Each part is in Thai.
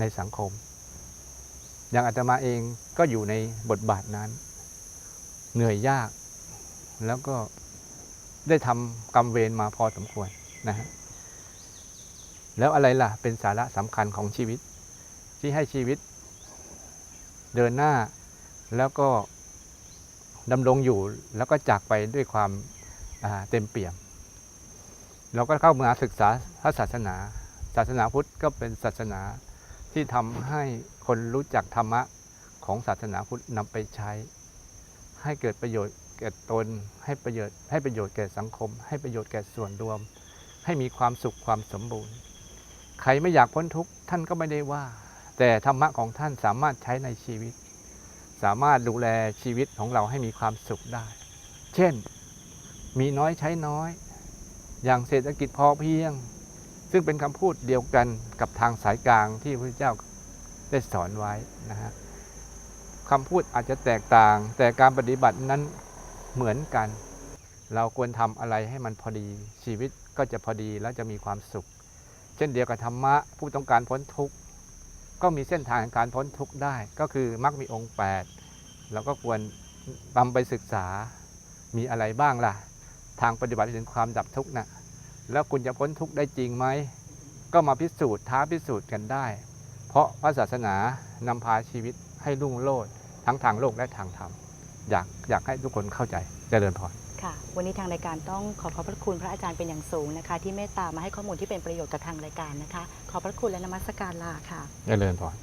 ในสังคม อย่างอาตมาเองก็อยู่ในบทบาทนั้น เหนื่อยยาก แล้วก็ได้ทำกรรมเวรมาพอสมควรนะฮะแล้วอะไรล่ะเป็นสาระสำคัญของชีวิต ที่ให้ชีวิต เดินหน้าแล้วก็ดำรงอยู่แล้วก็จากไปด้วยความาเต็มเปี่ยม เราก็เข้ามาศึกษาพระศาสนา ศาสนาพุทธก็เป็นศาสนา ที่ทำให้คนรู้จักธรรมะของศาสนาพุทธนำไปใช้ ให้เกิดประโยชน์แก่ตน ให้ประโยชน์ให้ประโยชน์แก่สังคม ให้ประโยชน์แก่ส่วนรวม ให้มีความสุขความสมบูรณ์ ใครไม่อยากพ้นทุกข์ท่านก็ไม่ได้ว่า แต่ธรรมะของท่านสามารถใช้ในชีวิต สามารถดูแลชีวิตของเราให้มีความสุขได้ เช่น มีน้อยใช้น้อย อย่างเศรษฐกิจพอเพียง ซึ่งเป็นคำพูดเดียวกันกับทางสายกลางที่พระเจ้าได้สอนไว้นะฮะคำพูดอาจจะแตกต่าง แต่การปฏิบัตินั้นเหมือนกัน เราควรทำอะไรให้มันพอดีชีวิตก็จะพอดีแล้วจะมีความสุข เช่นเดียวกับธรรมะผู้ต้องการพ้นทุกข์ก็มีเส้นทางการพ้นทุกข์ได้ ก็คือมรรคมีองค์ 8 เราก็ควรนำไปศึกษามีอะไรบ้างล่ะ ทางปฏิบัติถึงความดับทุกข์น่ะ แล้วคุณจะพ้นทุกข์ได้จริงไหม ก็มาพิสูจน์ท้าพิสูจน์กันได้ เพราะพระศาสนานำพาชีวิตให้รุ่งโรจน์ทั้งทางโลกและทางธรรม อยากอยากให้ทุกคนเข้าใจเจริญพรค่ะ วันนี้ทางรายการต้องขอขอบพระคุณพระอาจารย์เป็นอย่างสูงนะคะ ที่เมตตามาให้ข้อมูลที่เป็นประโยชน์กับทางรายการนะคะ ขอบพระคุณและนมัสการลาค่ะเจริญพร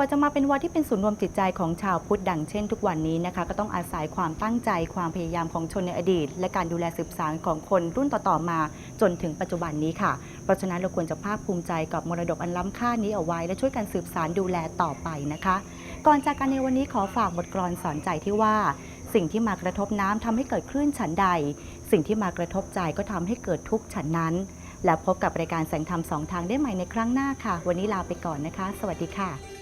กว่าจะมาเป็นวัดที่เป็นศูนย์รวมจิตใจของชาวพุทธดังเช่นทุกวันนี้นะคะก็ต้องอาศัยความตั้งใจความพยายามของชนในอดีต และการดูแลสืบสานของคนรุ่นต่อๆมาจนถึงปัจจุบันนี้ค่ะ เพราะฉะนั้นเราควรจะภาคภูมิใจกับมรดกอันล้ำค่านี้เอาไว้ และช่วยกันสืบสานดูแลต่อไปนะคะ ก่อนจากกันในวันนี้ขอฝากบทกลอนสอนใจที่ว่า สิ่งที่มากระทบน้ำทำให้เกิดคลื่นฉันใด สิ่งที่มากระทบใจก็ทำให้เกิดทุกข์ฉันนั้นแล้วพบกับรายการแสงธรรมสองทางได้ใหม่ในครั้งหน้าค่ะ วันนี้ลาไปก่อนนะคะ สวัสดีค่ะ